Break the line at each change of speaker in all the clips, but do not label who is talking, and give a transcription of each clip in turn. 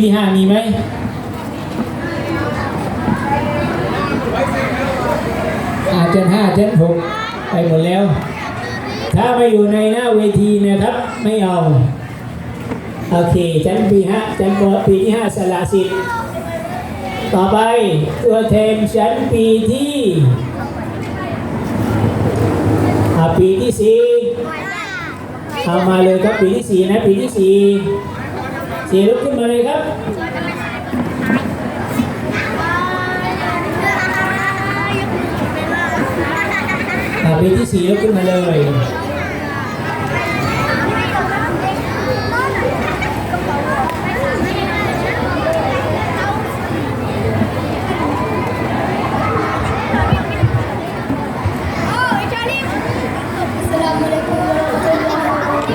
ที่ห้ามีไหมอาจารย์ห้าอาจารย์หกไปหมดแล้ว ถ้าไม่อยู่ในหน้าเวทีนะครับไม่เอา โอเคชั้นปีห้าชั้นปีที่ห้าสละสิทธิ์ต่อไปตัวแทนชั้นปีที่อาปีที่สี่เอามาเลยครับปีที่สี่นะปีที่สี่ สี่ลุกขึ้นมาเลยครับ อ่าปีที่สี่ลุกขึ้นมาเลย
Assalamualaikum warahmatullahi wabarakatuh.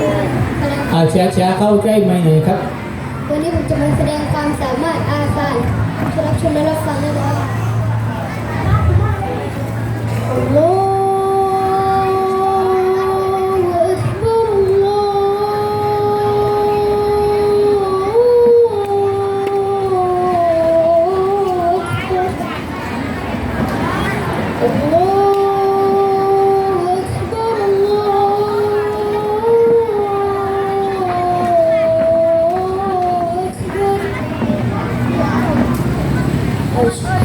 อา ช้าช้าๆเข้าใกล้ไม่หน่อยครับ
วันนี้ผมจะมาแสดงความสามารถอาสานช่วยรับชมและรับฟังได้แล้วอัลลอฮฺอักบัรอัลลอ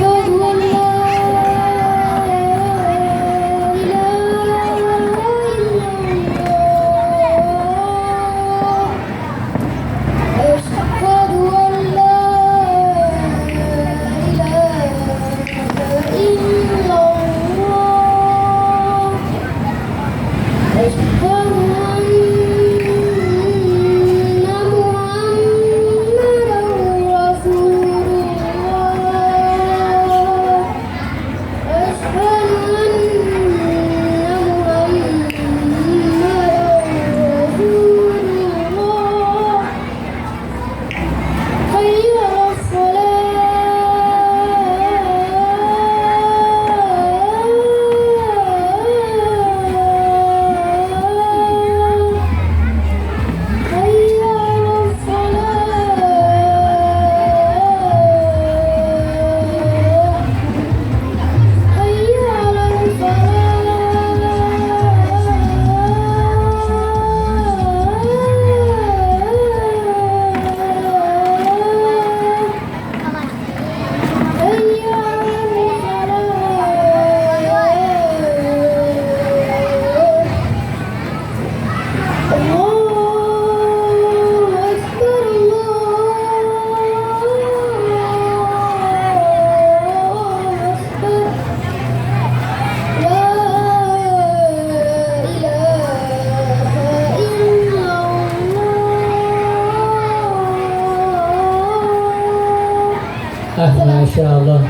有 러. Maşallah.